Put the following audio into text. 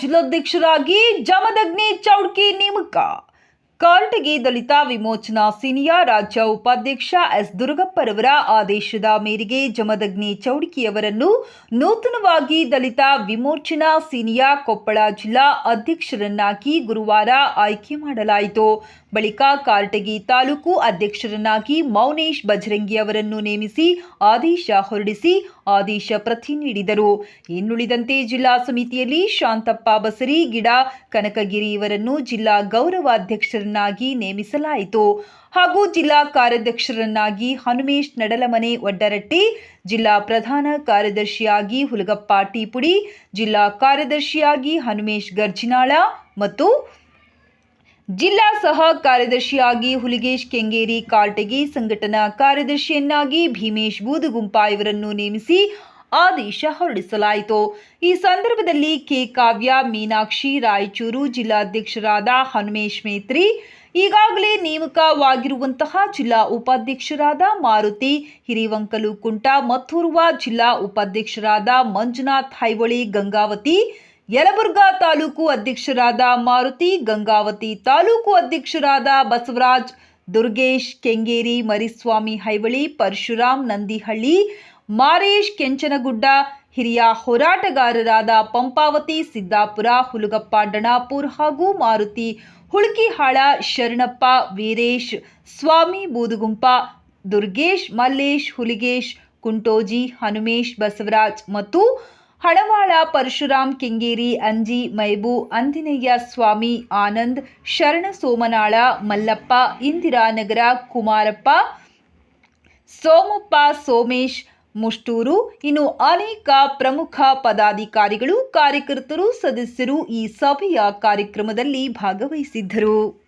ಜಿಲ್ಲಾಧ್ಯಕ್ಷರಾಗಿ ಜಮದಗ್ನಿ ಚೌಡ್ಕಿ ನೇಮಕ. ಕಾರ್ಟಗಿ ದಲಿತ ವಿಮೋಚನಾ ಸೇನೆಯ ರಾಜ್ಯ ಉಪಾಧ್ಯಕ್ಷ ಎಸ್ ದುರ್ಗಪ್ಪರವರ ಆದೇಶದ ಮೇರೆಗೆ ಜಮದಗ್ನಿ ಚೌಡ್ಕಿಯವರನ್ನು ನೂತನವಾಗಿ ದಲಿತ ವಿಮೋಚನಾ ಸೇನೆಯ ಕೊಪ್ಪಳ ಜಿಲ್ಲಾ ಅಧ್ಯಕ್ಷರನ್ನಾಗಿ ಗುರುವಾರ ಆಯ್ಕೆ ಮಾಡಲಾಯಿತು. ಬಳಿಕ ಕಾರಟಗಿ ತಾಲೂಕು ಅಧ್ಯಕ್ಷರನ್ನಾಗಿ ಮೌನೇಶ್ ಬಜರಂಗಿ ಅವರನ್ನು ನೇಮಿಸಿ ಆದೇಶ ಹೊರಡಿಸಿ ಆದೇಶ ಪ್ರತಿ ನೀಡಿದರು. ಇನ್ನುಳಿದಂತೆ ಜಿಲ್ಲಾ ಸಮಿತಿಯಲ್ಲಿ ಶಾಂತಪ್ಪ ಬಸರಿ, ಗಿಡ ಕನಕಗಿರಿ ಇವರನ್ನು ಜಿಲ್ಲಾ ಗೌರವಾಧ್ಯಕ್ಷರನ್ನಾಗಿ ನೇಮಿಸಲಾಯಿತು. ಹಾಗೂ ಜಿಲ್ಲಾ ಕಾರ್ಯಾಧ್ಯಕ್ಷರನ್ನಾಗಿ ಹನುಮೇಶ್ ನಡಲಮನೆ ಒಡ್ಡರಟ್ಟಿ ಜಿಲ್ಲಾ ಪ್ರಧಾನ ಕಾರ್ಯದರ್ಶಿಯಾಗಿ ಹುಲಗಪ್ಪ ಟೀಪುಡಿ, ಜಿಲ್ಲಾ ಕಾರ್ಯದರ್ಶಿಯಾಗಿ ಹನುಮೇಶ್ ಗರ್ಜಿನಾಳ ಮತ್ತು ಜಿಲ್ಲಾ ಸಹ ಕಾರ್ಯದರ್ಶಿಯಾಗಿ ಹುಲಿಗೇಶ್ ಕೆಂಗೇರಿ ಕಾಲ್ಟಗಿ ಸಂಘಟನಾ ಕಾರ್ಯದರ್ಶಿಯನ್ನಾಗಿ ಭೀಮೇಶ್ ಬೂದುಗುಂಪ ಇವರನ್ನು ನೇಮಿಸಿ ಆದೇಶ ಹೊರಡಿಸಲಾಯಿತು. ಈ ಸಂದರ್ಭದಲ್ಲಿ ಕೆ ಕಾವ್ಯ, ಮೀನಾಕ್ಷಿ, ರಾಯಚೂರು ಜಿಲ್ಲಾಧ್ಯಕ್ಷರಾದ ಹನುಮೇಶ್ ಮೇತ್ರಿ, ಈಗಾಗಲೇ ನೇಮಕವಾಗಿರುವಂತಹ ಜಿಲ್ಲಾ ಉಪಾಧ್ಯಕ್ಷರಾದ ಮಾರುತಿ ಹಿರಿವಂಕಲು ಕುಂಟ ಮತ್ತೋರ್ವ ಜಿಲ್ಲಾ ಉಪಾಧ್ಯಕ್ಷರಾದ ಮಂಜುನಾಥ್ ಹೈವಳಿ ಗಂಗಾವತಿ ಯಲಬುರ್ಗಾ ತಾಲೂಕು ಅಧ್ಯಕ್ಷರಾದ ಮಾರುತಿ ಗಂಗಾವತಿ, ತಾಲೂಕು ಅಧ್ಯಕ್ಷರಾದ ಬಸವರಾಜ್, ದುರ್ಗೇಶ್ ಕೆಂಗೇರಿ, ಮರಿಸ್ವಾಮಿ ಹೈವಳಿ ಪರಶುರಾಮ್ ನಂದಿಹಳ್ಳಿ, ಮಾರೇಶ್ ಕೆಂಚನಗುಡ್ಡ, ಹಿರಿಯ ಹೋರಾಟಗಾರರಾದ ಪಂಪಾವತಿ, ಸಿದ್ದಾಪುರ, ಹುಲಗಪ್ಪ, ಡಣಾಪುರ್ ಹಾಗೂ ಮಾರುತಿ ಹುಳುಕಿಹಾಳ, ಶರಣಪ್ಪ, ವೀರೇಶ್, ಸ್ವಾಮಿ ಬೂದುಗುಂಪ, ದುರ್ಗೇಶ್, ಮಲ್ಲೇಶ್, ಹುಲಿಗೇಶ್, ಕುಂಟೋಜಿ, ಹನುಮೇಶ್, ಬಸವರಾಜ್ ಮತ್ತು ಹಣವಾಳ ಪರಶುರಾಮ್ ಕೆಂಗೇರಿ, ಅಂಜಿ, ಮೈಬು, ಅಂದಿನಯ್ಯ ಸ್ವಾಮಿ, ಆನಂದ್, ಶರಣ ಸೋಮನಾಳ, ಮಲ್ಲಪ್ಪ, ಇಂದಿರಾನಗರ, ಕುಮಾರಪ್ಪ, ಸೋಮಪ್ಪ, ಸೋಮೇಶ್, ಮುಷ್ಟೂರು. ಇನ್ನು ಅನೇಕ ಪ್ರಮುಖ ಪದಾಧಿಕಾರಿಗಳು, ಕಾರ್ಯಕರ್ತರು, ಸದಸ್ಯರು ಈ ಸಭೆಯ ಕಾರ್ಯಕ್ರಮದಲ್ಲಿ ಭಾಗವಹಿಸಿದ್ದರು.